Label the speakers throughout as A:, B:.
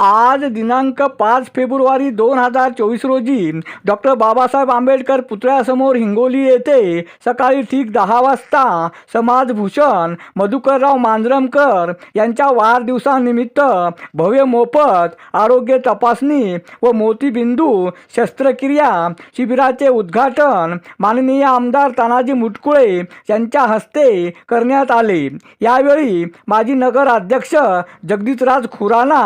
A: आज दिनांक पाच फेब्रुवारी दोन हजार चोवीस रोजी डॉक्टर बाबासाहेब आंबेडकर पुतळ्यासमोर हिंगोली येथे सकाळी ठीक दहा वाजता समाजभूषण मधुकरराव मांजरमकर यांच्या वाढदिवसानिमित्त भव्य मोफत आरोग्य तपासणी व मोतीबिंदू शस्त्रक्रिया शिबिराचे उद्घाटन माननीय आमदार तानाजी मुटकुळे यांच्या हस्ते करण्यात आले. यावेळी माजी नगर अध्यक्ष जगदीशराज खुराना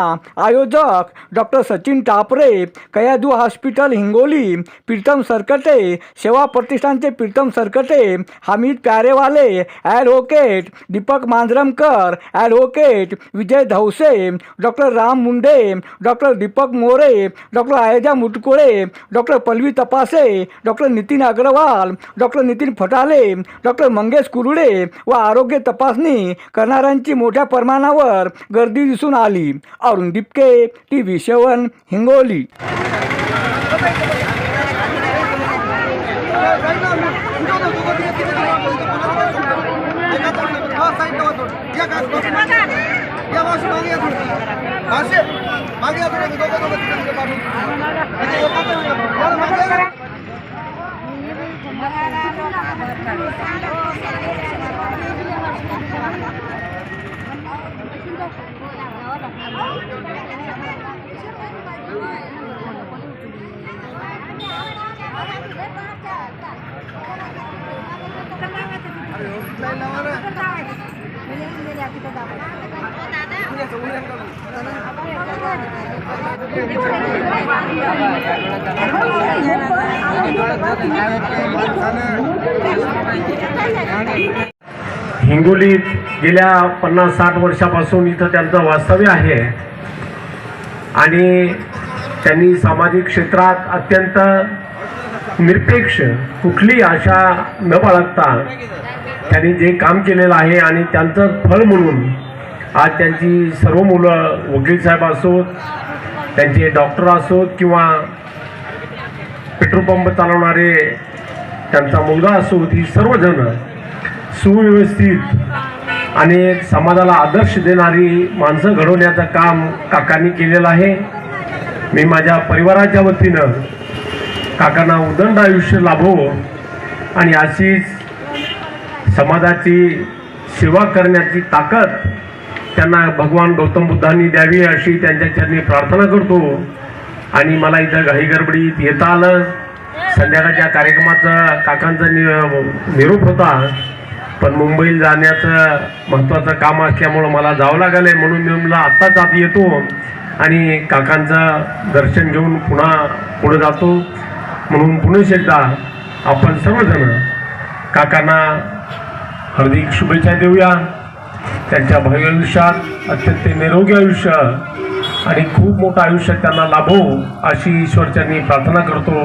A: आयोजक डॉक्टर सचिन टापरे कयादू हॉस्पिटल हिंगोली प्रीतम सरकटे सेवा प्रतिष्ठानचे Pritam Sarkate Hamid Pyarewale advocate Deepak Manjaramkar advocate Vijay Dhawse doctor Ram Munde doctor Deepak More doctor Aija Mutkule doctor Pallavi Tapase doctor Nitin Agarwal doctor Nitin Fatale doctor Mangesh Kurude व आरोग्य तपासणी करणाऱ्यांची मोठ्या प्रमाणावर गर्दी दिसून आली. अरुण दिपके આવે सेवन हिंगोली सेवन हिंगोली
B: हिंगोलीत गेल्या पन्नास साठ वर्षापासून इथं त्यांचं वास्तव्य आहे. आणि त्यांनी सामाजिक क्षेत्रात अत्यंत निरपेक्ष कुठली आशा न बाळगता त्यांनी जे काम केलेलं आहे आणि त्यांचं फळ म्हणून आज त्यांची सर्व मुलं वकील साहेब असोत त्यांचे डॉक्टर असोत किंवा पेट्रोल पंप चालवणारे त्यांचा मुलगा असोत ही सर्वजणं सुव्यवस्थित आणि समाजाला आदर्श देणारी माणसं घडवण्याचं काम काकांनी केलेलं आहे. मी माझ्या परिवाराच्या वतीनं काकांना उदंड आयुष्य लाभो आणि अशीच समाजाची सेवा करण्याची ताकद त्यांना भगवान गौतम बुद्धांनी द्यावी अशी त्यांच्या चरणी प्रार्थना करतो. आणि मला इथं घाई गडबडीत येता आलं. संध्याकाळच्या कार्यक्रमाचा काकांचा नि निरोप होता. पण मुंबईला जाण्याचं महत्त्वाचं काम असल्यामुळं मला जावं लागलं आहे म्हणून मी म्हणलं आत्ताच आत येतो. आणि काकांचं दर्शन घेऊन पुन्हा पुढे जातो. म्हणून पुन्हा एकदा आपण सर्वजण काकांना हार्दिक शुभेच्छा देऊया. त्यांच्या भव्य आयुष्यात अत्यंत निरोगी आयुष्य आणि खूप मोठं आयुष्य त्यांना लाभो अशी ईश्वरच्यांनी प्रार्थना करतो.